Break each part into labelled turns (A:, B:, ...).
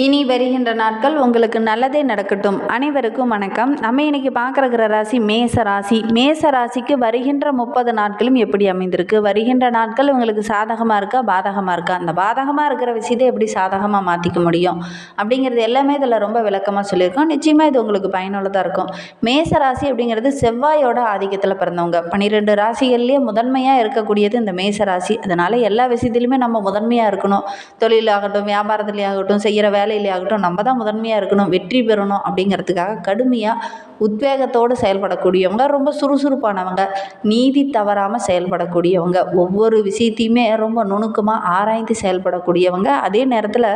A: இனி வருகின்ற நாட்கள் உங்களுக்கு நல்லதே நடக்கட்டும். அனைவருக்கும் வணக்கம். நம்ம இன்னைக்கு பார்க்குற ராசி மேச ராசி. மேச ராசிக்கு வருகின்ற முப்பது நாட்களும் எப்படி அமைந்திருக்கு? வருகின்ற நாட்கள் உங்களுக்கு சாதகமாக இருக்கா பாதகமாக இருக்கா? அந்த பாதகமாக இருக்கிற விஷயத்தை எப்படி சாதகமாக மாற்றிக்க முடியும்? அப்படிங்கிறது எல்லாமே இதில் ரொம்ப விளக்கமாக சொல்லியிருக்கோம். நிச்சயமாக இது உங்களுக்கு பயனுள்ளதாக இருக்கும். மேச ராசி அப்படிங்கிறது செவ்வாயோட ஆதிக்கத்தில் பிறந்தவங்க. பன்னிரெண்டு ராசிகள்லேயே முதன்மையாக இருக்கக்கூடியது இந்த மேச ராசி. அதனால் எல்லா விஷயத்துலையுமே நம்ம முதன்மையாக இருக்கணும். தொழிலாகட்டும் வியாபாரத்துலேயே ஆகட்டும் செய்கிற வேலையிலே ஆகட்டும் நம்ம தான் முதன்மையாக இருக்கணும் வெற்றி பெறணும் அப்படிங்கிறதுக்காக கடுமையாக உத்வேகத்தோடு செயல்படக்கூடியவங்க ரொம்ப சுறுசுறுப்பானவங்க நீதி தவறாமல் செயல்படக்கூடியவங்க ஒவ்வொரு விஷயத்தையுமே ரொம்ப நுணுக்கமாக ஆராய்ந்து செயல்படக்கூடியவங்க. அதே நேரத்தில்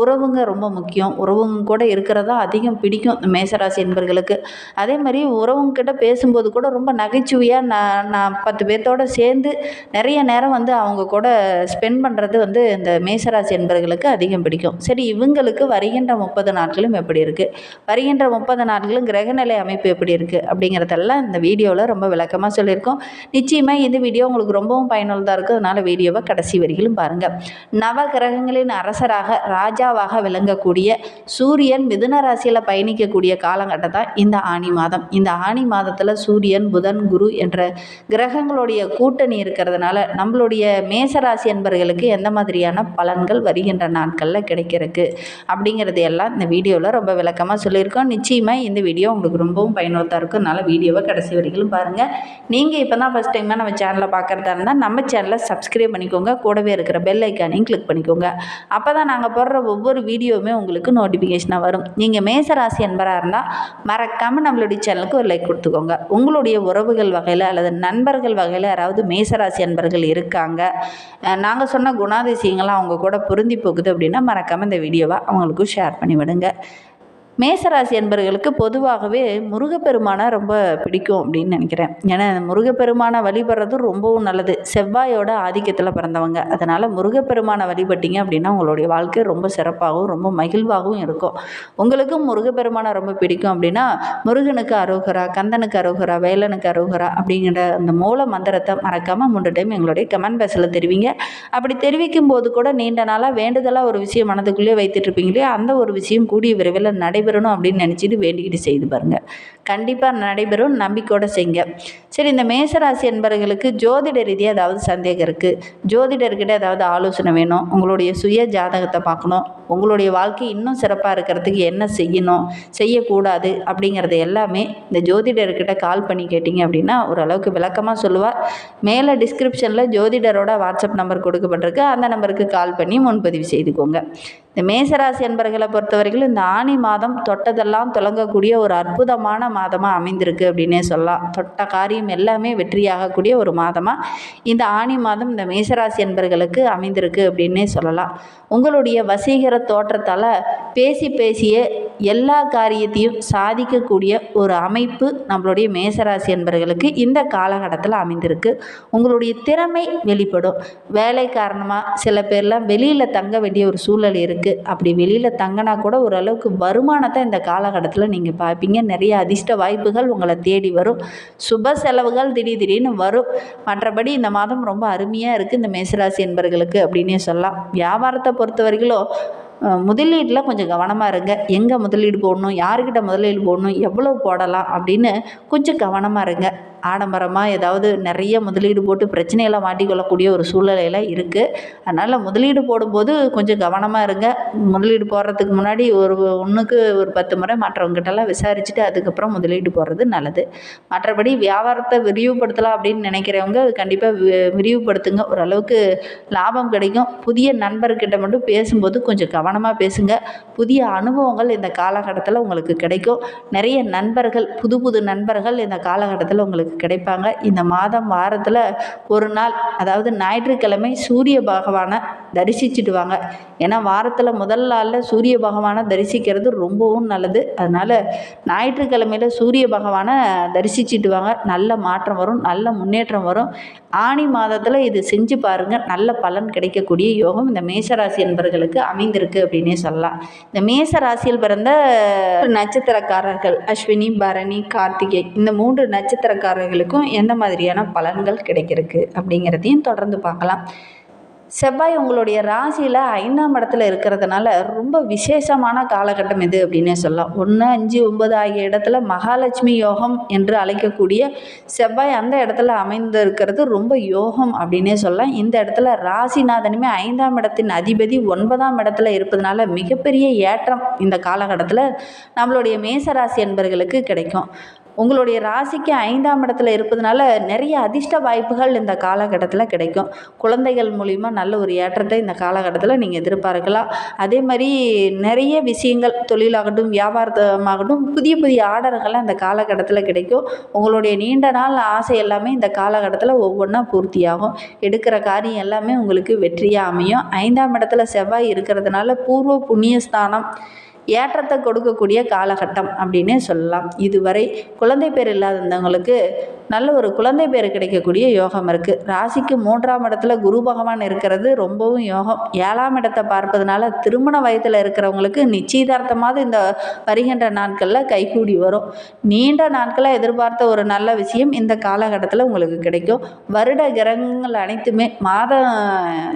A: உறவுங்க ரொம்ப முக்கியம். உறவுங்க கூட இருக்கிறதா அதிகம் பிடிக்கும் மேசராசி என்பர்களுக்கு. அதே மாதிரி உறவுங்கிட்ட பேசும்போது கூட ரொம்ப நகைச்சுவையாக நான் நான் பத்து பேர்த்தோட சேர்ந்து நிறைய நேரம் வந்து அவங்க கூட ஸ்பெண்ட் பண்ணுறது வந்து இந்த மேசராசி என்பர்களுக்கு அதிகம் பிடிக்கும். சரி இவங்களுக்கு வருகின்ற முப்பது நாட்களும் எப்படி இருக்குது வருகின்ற முப்பது நாட்களும் கிரகநிலை அமைப்பு எப்படி இருக்குது அப்படிங்கிறதெல்லாம் இந்த வீடியோவில் ரொம்ப விளக்கமாக சொல்லியிருக்கோம். நிச்சயமாக இந்த வீடியோ உங்களுக்கு ரொம்பவும் பயனுள்ளதாக இருக்கும் அதனால் வீடியோவை கடைசி வரையிலும் பாருங்கள் நவ கிரகங்களின் அரசராக ராஜாவாக விளங்கக்கூடிய சூரியன் மிதுன ராசியில் பயணிக்கக்கூடிய காலகட்டம் தான் இந்த ஆணி மாதம். இந்த ஆணி மாதத்தில் சூரியன் புதன் குரு என்ற கிரகங்களுடைய கூட்டணி இருக்கிறதுனால நம்மளுடைய மேசராசி என்பவர்களுக்கு எந்த மாதிரியான பலன்கள் வருகின்ற நாட்களில் கிடைக்கிறதுக்கு? அப்படிங்கிறது எல்லாம் இந்த வீடியோவில் ரொம்ப விளக்கமாக சொல்லியிருக்கோம். நிச்சயமாக இந்த வீடியோ உங்களுக்கு ரொம்பவும் பயனுள்ளதாக இருக்கும். அதனால் வீடியோவை கடைசி வரைக்கும் பாருங்கள் நீங்கள் இப்போ தான் ஃபஸ்ட் டைமாக நம்ம சேனலை பார்க்குறதா இருந்தால் நம்ம சேனலை சப்ஸ்கிரைப் பண்ணிக்கோங்க. கூடவே இருக்கிற பெல் ஐக்கானையும் கிளிக் பண்ணிக்கோங்க. அப்போ தான் நாங்கள் போடுற ஒவ்வொரு வீடியோவுமே உங்களுக்கு நோட்டிஃபிகேஷனாக வரும். நீங்கள் மேசராசி அன்பராக இருந்தால் மறக்காமல் நம்மளுடைய சேனலுக்கு ஒரு லைக் கொடுத்துக்கோங்க. உங்களுடைய உறவுகள் வகையில் அல்லது நண்பர்கள் வகையில் யாராவது மேசராசி அன்பர்கள் இருக்காங்க நாங்கள் சொன்ன குணாதிசயங்கள்லாம் அவங்க கூட பொருந்தி போகுது அப்படின்னா மறக்காமல் இந்த வீடியோவை அவங்களுக்கும் ஷேர் பண்ணி விடுங்க மேசராசி என்பர்களுக்கு பொதுவாகவே முருகப்பெருமானை ரொம்ப பிடிக்கும் அப்படின்னு நினைக்கிறேன். ஏன்னா முருகப்பெருமானை வழிபடுறது ரொம்பவும் நல்லது. செவ்வாயோட ஆதிக்கத்தில் பிறந்தவங்க. அதனால் முருகப்பெருமானை வழிபட்டீங்க அப்படின்னா உங்களுடைய வாழ்க்கை ரொம்ப சிறப்பாகவும் ரொம்ப மகிழ்வாகவும் இருக்கும். உங்களுக்கும் முருகப்பெருமானை ரொம்ப பிடிக்கும் அப்படின்னா முருகனுக்கு அருகரா கந்தனுக்கு அருகரா வேலனுக்கு அருகரா அப்படிங்கிற அந்த மூல மந்திரத்தை மறக்காமல் மூன்று டைம் எங்களுடைய கமெண்ட் பாக்ஸில் தெரிவிங்க. அப்படி தெரிவிக்கும் போது கூட நீண்ட நாளாக வேண்டுதலாக ஒரு விஷயம் மனதுக்குள்ளேயே வைத்துட்டு இருப்பீங்களே அந்த ஒரு விஷயம் கூடிய விரைவில் நடைபெறும். அப்படின்னு நினச்சிட்டு வேண்டிக்கிட்டு செய்து பாருங்கள் கண்டிப்பாக நடைபெறும். நம்பிக்கையோடு செய்யுங்க. சரி இந்த மேசராசி என்பவர்களுக்கு ஜோதிட ரீதியாக ஏதாவது சந்தேகம் இருக்குது ஜோதிடர்கிட்ட ஏதாவது ஆலோசனை வேணும்? உங்களுடைய சுய ஜாதகத்தை பார்க்கணும். உங்களுடைய வாழ்க்கை இன்னும் சிறப்பாக இருக்கிறதுக்கு என்ன செய்யணும்? செய்யக்கூடாது அப்படிங்கிறது எல்லாமே இந்த ஜோதிடர்கிட்ட கால் பண்ணி கேட்டிங்க அப்படின்னா ஓரளவுக்கு விளக்கமாக சொல்லுவார் மேலே டிஸ்கிரிப்ஷனில் ஜோதிடரோட வாட்ஸ்அப் நம்பர் கொடுக்கப்பட்டிருக்கு. அந்த நம்பருக்கு கால் பண்ணி முன்பதிவு செய்துக்கோங்க. இந்த மேசராசி என்பர்களை பொறுத்தவரைக்கும் இந்த ஆணி மாதம் தொட்டதெல்லாம் தொடங்கக்கூடிய ஒரு அற்புதமான மாதமாக அமைந்திருக்கு அப்படின்னே சொல்லலாம். தொட்ட காரியம் எல்லாமே வெற்றியாகக்கூடிய ஒரு மாதமாக இந்த ஆணி மாதம் இந்த மேசராசி என்பர்களுக்கு அமைந்திருக்கு அப்படின்னே சொல்லலாம். உங்களுடைய வசீகர தோற்றத்தால் பேசி பேசிய எல்லா காரியத்தையும் சாதிக்கக்கூடிய ஒரு அமைப்பு நம்மளுடைய மேசராசி என்பர்களுக்கு இந்த காலகட்டத்தில் அமைந்திருக்கு. உங்களுடைய திறமை வெளிப்படும். வேலை காரணமாக சில பேர்லாம் வெளியில் தங்க வேண்டிய ஒரு சூழல் இருக்குது அப்படி வெளியில் தங்கினா கூட ஓரளவுக்கு வருமானத்தை இந்த காலகட்டத்தில் நீங்கள் பார்ப்பீங்க நிறைய அதிர்ஷ்ட வாய்ப்புகள் உங்களை தேடி வரும். சுப செலவுகள் திடீர் திடீர்னு வரும். மற்றபடி இந்த மாதம் ரொம்ப அருமையாக இருக்குது இந்த மேசராசி என்பர்களுக்கு அப்படின்னே சொல்லலாம். வியாபாரத்தை பொறுத்த வரைக்கும் முதலீட்டில் கொஞ்சம் கவனமாக இருங்க. எங்கே முதலீடு போடணும்? யாருக்கிட்ட முதலீடு போடணும்? எவ்வளோ போடலாம்? அப்படின்னு கொஞ்சம் கவனமாக இருங்க. ஆடம்பரமாக ஏதாவது நிறைய முதலீடு போட்டு பிரச்சனையெல்லாம் மாட்டிக்கொள்ளக்கூடிய ஒரு சூழ்நிலையில் இருக்குது அதனால் முதலீடு போடும்போது கொஞ்சம் கவனமாக இருங்க. முதலீடு போடுறதுக்கு முன்னாடி ஒரு ஒன்றுக்கு ஒரு பத்து முறை மற்றவங்ககிட்டலாம் விசாரிச்சுட்டு அதுக்கப்புறம் முதலீடு போடுறது நல்லது. மற்றபடி வியாபாரத்தை விரிவுபடுத்தலாம் அப்படின்னு நினைக்கிறவங்க கண்டிப்பாக வி விரிவுபடுத்துங்க. ஓரளவுக்கு லாபம் கிடைக்கும். புதிய நண்பர்கிட்ட மட்டும் பேசும்போது கொஞ்சம் கவனம் கவனமாக பேசுங்க. புதிய அனுபவங்கள் இந்த காலகட்டத்தில் உங்களுக்கு கிடைக்கும். நிறைய நண்பர்கள் புது புது நண்பர்கள் இந்த காலகட்டத்தில் உங்களுக்கு கிடைப்பாங்க. இந்த மாதம் வாரத்தில் ஒரு நாள் அதாவது ஞாயிற்றுக்கிழமை சூரிய பகவானை தரிசிச்சுட்டு வாங்க. ஏன்னா வாரத்தில் முதல் நாளில் சூரிய பகவானை தரிசிக்கிறது ரொம்பவும் நல்லது. அதனால் ஞாயிற்றுக்கிழமையில் சூரிய பகவானை தரிசிச்சுட்டு வாங்க. நல்ல மாற்றம் வரும் நல்ல முன்னேற்றம் வரும். ஆணி மாதத்தில் இது செஞ்சு பாருங்கள் நல்ல பலன் கிடைக்கக்கூடிய யோகம் இந்த மேசராசி என்பர்களுக்கு அமைந்திருக்கு. அப்படின்னே சொல்லலாம். இந்த மேச ராசியில் பிறந்த நட்சத்திரக்காரர்கள் அஸ்வினி பரணி கார்த்திகை இந்த மூன்று நட்சத்திரக்காரர்களுக்கும் எந்த மாதிரியான பலன்கள் கிடைக்கிறதுக்கு அப்படிங்கிறதையும் தொடர்ந்து பார்க்கலாம். செவ்வாய் உங்களுடைய ராசியில் ஐந்தாம் இடத்துல இருக்கிறதுனால ரொம்ப விசேஷமான காலகட்டம் இது அப்படின்னே சொல்லலாம். ஒன்று அஞ்சு ஒன்பது ஆகிய இடத்துல மகாலட்சுமி யோகம் என்று அழைக்கக்கூடிய செவ்வாய் அந்த இடத்துல அமைந்திருக்கிறது. ரொம்ப யோகம் அப்படின்னே சொல்லலாம். இந்த இடத்துல ராசிநாதனுமே ஐந்தாம் இடத்தின் அதிபதி ஒன்பதாம் இடத்துல இருப்பதனால மிகப்பெரிய ஏற்றம் இந்த காலகட்டத்தில் நம்மளுடைய மேசராசி என்பர்களுக்கு கிடைக்கும். உங்களுடைய ராசிக்கு ஐந்தாம் இடத்துல இருப்பதுனால நிறைய அதிர்ஷ்ட வாய்ப்புகள் இந்த காலகட்டத்தில் கிடைக்கும். குழந்தைகள் மூலிமா நல்ல ஒரு ஏற்றத்தை இந்த காலகட்டத்தில் நீங்கள் எதிர்பார்க்கலாம். அதே மாதிரி நிறைய விஷயங்கள் தொழிலாகட்டும் வியாபாரமாகட்டும் புதிய புதிய ஆர்டர்கள்லாம் அந்த காலகட்டத்தில் கிடைக்கும். உங்களுடைய நீண்ட நாள் ஆசை எல்லாமே இந்த காலகட்டத்தில் ஒவ்வொன்றா பூர்த்தியாகும். எடுக்கிற காரியம் எல்லாமே உங்களுக்கு வெற்றியாக அமையும். ஐந்தாம் இடத்துல செவ்வாய் இருக்கிறதுனால பூர்வ புண்ணியஸ்தானம் ஏற்றத்தை கொடுக்கக்கூடிய காலகட்டம் அப்படின்னே சொல்லலாம். இதுவரை குழந்தை பேர் இல்லாதவங்களுக்கு நல்ல ஒரு குழந்தை பேர் கிடைக்கக்கூடிய யோகம் இருக்குது ராசிக்கு மூன்றாம் இடத்துல குரு பகவான் இருக்கிறது ரொம்பவும் யோகம். ஏழாம் இடத்தை பார்ப்பதனால திருமண வயதில் இருக்கிறவங்களுக்கு நிச்சயதார்த்தமாவது இந்த வருகின்ற நாட்களில் கைகூடி வரும். நீண்ட நாட்களாக எதிர்பார்த்த ஒரு நல்ல விஷயம் இந்த காலகட்டத்தில் உங்களுக்கு கிடைக்கும். வருட கிரகங்கள் அனைத்துமே மாதம்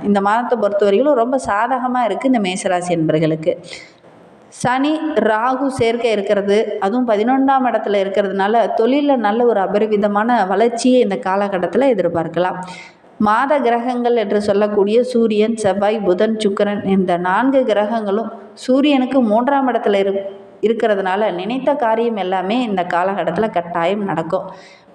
A: இந்த மாதத்தை பொறுத்த வரைக்கும் ரொம்ப சாதகமாக இருக்குது இந்த மேசராசி என்பர்களுக்கு சனி ராகு சேர்க்கை இருக்கிறது. அதுவும் பதினொன்றாம் இடத்துல இருக்கிறதுனால தொழிலில் நல்ல ஒரு அபரிவிதமான வளர்ச்சியை இந்த காலகட்டத்தில் எதிர்பார்க்கலாம். மாத கிரகங்கள் என்று சொல்லக்கூடிய சூரியன் செவ்வாய் புதன் சுக்கிரன் இந்த நான்கு கிரகங்களும் சூரியனுக்கு மூன்றாம் இடத்துல இரு இருக்கிறதுனால நினைத்த காரியம் எல்லாமே இந்த காலகட்டத்தில் கட்டாயம் நடக்கும்.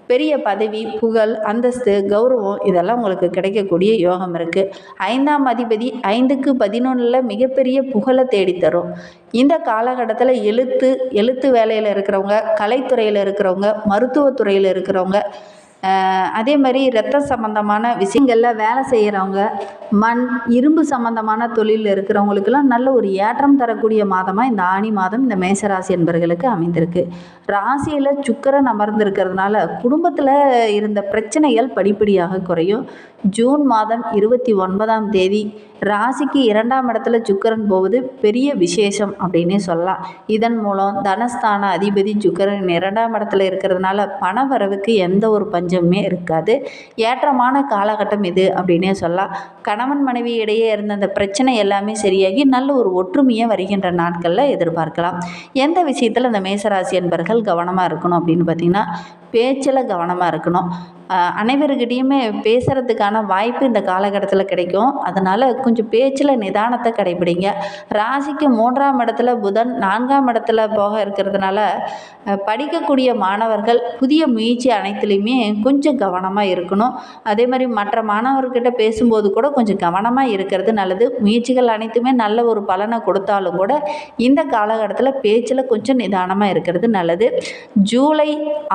A: பெரிய பதவி புகழ் அந்தஸ்து கௌரவம் இதெல்லாம் உங்களுக்கு கிடைக்கக்கூடிய யோகம் இருக்குது ஐந்தாம் அதிபதி ஐந்துக்கு பதினொன்றில் மிகப்பெரிய புகழை தேடித்தரும். இந்த காலகட்டத்தில் எழுத்து எழுத்து வேலையில் இருக்கிறவங்க கலைத்துறையில் இருக்கிறவங்க மருத்துவத்துறையில் இருக்கிறவங்க அதே மாதிரி இரத்த சம்பந்தமான விஷயங்களில் வேலை செய்கிறவங்க மண் இரும்பு சம்பந்தமான தொழிலில் இருக்கிறவங்களுக்கெல்லாம் நல்ல ஒரு ஏற்றம் தரக்கூடிய மாதமாக இந்த ஆணி மாதம் இந்த மேசராசி என்பர்களுக்கு அமைந்திருக்கு. ராசியில் சுக்கரன் அமர்ந்திருக்கிறதுனால குடும்பத்தில் இருந்த பிரச்சனைகள் படிப்படியாக குறையும். ஜூன் மாதம் இருபத்தி ஒன்பதாம் தேதி ராசிக்கு இரண்டாம் இடத்துல சுக்கிரன் போவது பெரிய விசேஷம் அப்படின்னே சொல்லலாம். இதன் மூலம் தனஸ்தான அதிபதி சுக்கிரன் இரண்டாம் இடத்துல இருக்கிறதுனால பண வரவுக்கு எந்த ஒரு கொஞ்சமே இருக்காது. ஏற்றமான காலகட்டம் இது அப்படின்னே சொல்லலாம். கணவன் மனைவி இடையே இருந்த அந்த பிரச்சனை எல்லாமே சரியாகி நல்ல ஒரு ஒற்றுமையை வருகின்ற நாட்களில் எதிர்பார்க்கலாம். எந்த விஷயத்தில் இந்த மேசராசி என்பர்கள் கவனமாக இருக்கணும் அப்படின்னு பார்த்தீங்கன்னா பேச்சில் கவனமாக இருக்கணும். அனைவருக்கிட்டேயுமே பேசுகிறதுக்கான வாய்ப்பு இந்த காலகட்டத்தில் கிடைக்கும். அதனால் கொஞ்சம் பேச்சில் நிதானத்தை கடைபிடிங்க. ராசிக்கு மூன்றாம் இடத்துல புதன் நான்காம் இடத்துல போக இருக்கிறதுனால படிக்கக்கூடிய மாணவர்கள் புதிய முயற்சி அனைத்துலேயுமே கொஞ்சம் கவனமாக இருக்கணும். அதே மாதிரி மற்ற மாணவர்கிட்ட பேசும்போது கூட கொஞ்சம் கவனமாக இருக்கிறது நல்லது. முயற்சிகள் அனைத்துமே நல்ல ஒரு பலனை கொடுத்தாலும் கூட இந்த காலகட்டத்தில் பேச்சில் கொஞ்சம் நிதானமாக இருக்கிறது நல்லது. ஜூலை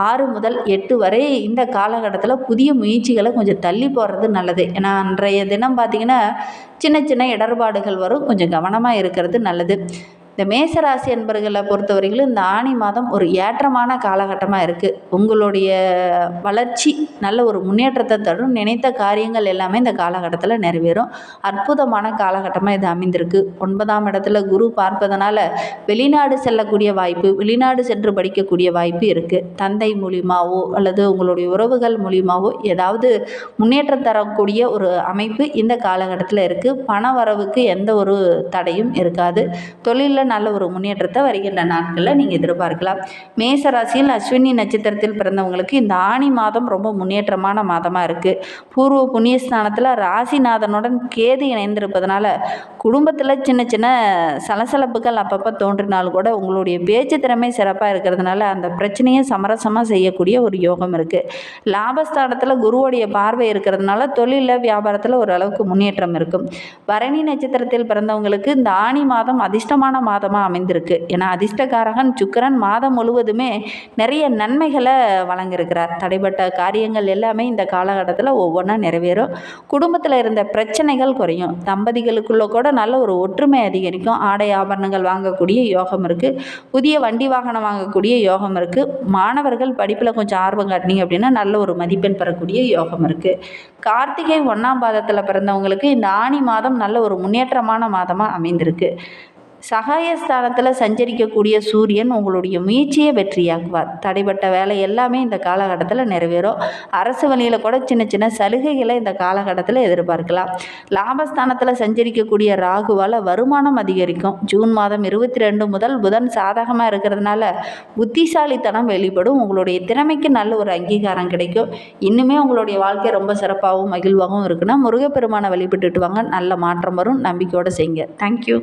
A: ஆறு முதல் எட்டு வரை இந்த காலகட்டத்தில் புதிய முயற்சிகளை கொஞ்சம் தள்ளி போடுறது நல்லது. ஏன்னா அன்றைய தினம் பார்த்திங்கன்னா சின்ன சின்ன இடர்பாடுகள் வரும். கொஞ்சம் கவனமாக இருக்கிறது நல்லது. இந்த மேசராசி என்பர்களை பொறுத்தவரையிலும் இந்த ஆணி மாதம் ஒரு ஏற்றமான காலகட்டமாக இருக்குது உங்களுடைய வளர்ச்சி நல்ல ஒரு முன்னேற்றத்தை தரும். நினைத்த காரியங்கள் எல்லாமே இந்த காலகட்டத்தில் நிறைவேறும். அற்புதமான காலகட்டமாக இது அமைந்திருக்கு. ஒன்பதாம் இடத்துல குரு பார்ப்பதனால வெளிநாடு செல்லக்கூடிய வாய்ப்பு வெளிநாடு சென்று படிக்கக்கூடிய வாய்ப்பு இருக்குது தந்தை மூலியமாகவோ அல்லது உங்களுடைய உறவுகள் மூலியமாகவோ ஏதாவது முன்னேற்றம் தரக்கூடிய ஒரு அமைப்பு இந்த காலகட்டத்தில் இருக்குது பண வரவுக்கு எந்த ஒரு தடையும் இருக்காது. தொழிலில் நல்ல ஒரு முன்னேற்றத்தை வருகின்ற நாட்களில் நீங்கள் எதிர்பார்க்கலாம். மேச ராசியில் அஸ்வினி நட்சத்திரத்தில் பிறந்தவங்களுக்கு இந்த ஆணி மாதம் ரொம்ப முன்னேற்றமான மாதமாக இருக்குது பூர்வ புண்ணியஸ்தானத்தில் ராசிநாதனுடன் கேது இணைந்திருப்பதனால குடும்பத்தில் சின்ன சின்ன சலசலப்புகள் அப்பப்போ தோன்றினாலும் கூட உங்களுடைய பேச்சு திறமை சிறப்பாக இருக்கிறதுனால அந்த பிரச்சனையை சமரசமாக செய்யக்கூடிய ஒரு யோகம் இருக்குது லாபஸ்தானத்தில் குருவுடைய பார்வை இருக்கிறதுனால தொழிலில் வியாபாரத்தில் ஓரளவுக்கு முன்னேற்றம் இருக்கும். பரணி நட்சத்திரத்தில் பிறந்தவங்களுக்கு இந்த ஆணி மாதம் அதிர்ஷ்டமான மாதமாக அமைந்திருக்கு. ஏன்னா அதிர்ஷ்டகாரகன் சுக்கிரன் மாதம் முழுவதுமே நிறைய நன்மைகளை வழங்கியிருக்கிறார். தடைப்பட்ட காரியங்கள் எல்லாமே இந்த காலகட்டத்தில் ஒவ்வொன்றா நிறைவேறும். குடும்பத்தில் இருந்த பிரச்சனைகள் குறையும். தம்பதிகளுக்குள்ள கூட நல்ல ஒரு ஒற்றுமை அதிகரிக்கும். ஆடை ஆபரணங்கள் வாங்கக்கூடிய யோகம் இருக்குது புதிய வண்டி வாகனம் வாங்கக்கூடிய யோகம் இருக்குது மாணவர்கள் படிப்பில் கொஞ்சம் ஆர்வம் காட்டினீங்க அப்படின்னா நல்ல ஒரு மதிப்பெண் பெறக்கூடிய யோகம் இருக்குது கார்த்திகை ஒன்றாம் பாதத்தில் பிறந்தவங்களுக்கு இந்த ஆணி மாதம் நல்ல ஒரு முன்னேற்றமான மாதமாக அமைந்திருக்கு. சகாயஸ்தானத்தில் சஞ்சரிக்கக்கூடிய சூரியன் உங்களுடைய முயற்சியை வெற்றியாக்குவார். தடைப்பட்ட வேலை எல்லாமே இந்த காலகட்டத்தில் நிறைவேறும். அரசு வழியில் கூட சின்ன சின்ன சலுகைகளை இந்த காலகட்டத்தில் எதிர்பார்க்கலாம். லாபஸ்தானத்தில் சஞ்சரிக்கக்கூடிய ராகுவால் வருமானம் அதிகரிக்கும். ஜூன் மாதம் இருபத்தி ரெண்டு முதல் புதன் சாதகமாக இருக்கிறதுனால புத்திசாலித்தனம் வெளிப்படும். உங்களுடைய திறமைக்கு நல்ல ஒரு அங்கீகாரம் கிடைக்கும். இன்னுமே உங்களுடைய வாழ்க்கை ரொம்ப சிறப்பாகவும் மகிழ்வாகவும் இருக்குன்னா முருகப்பெருமானை வழிபட்டுட்டு வாங்க. நல்ல மாற்றம் வரும். நம்பிக்கையோடு செய்யுங்க. தேங்க்யூ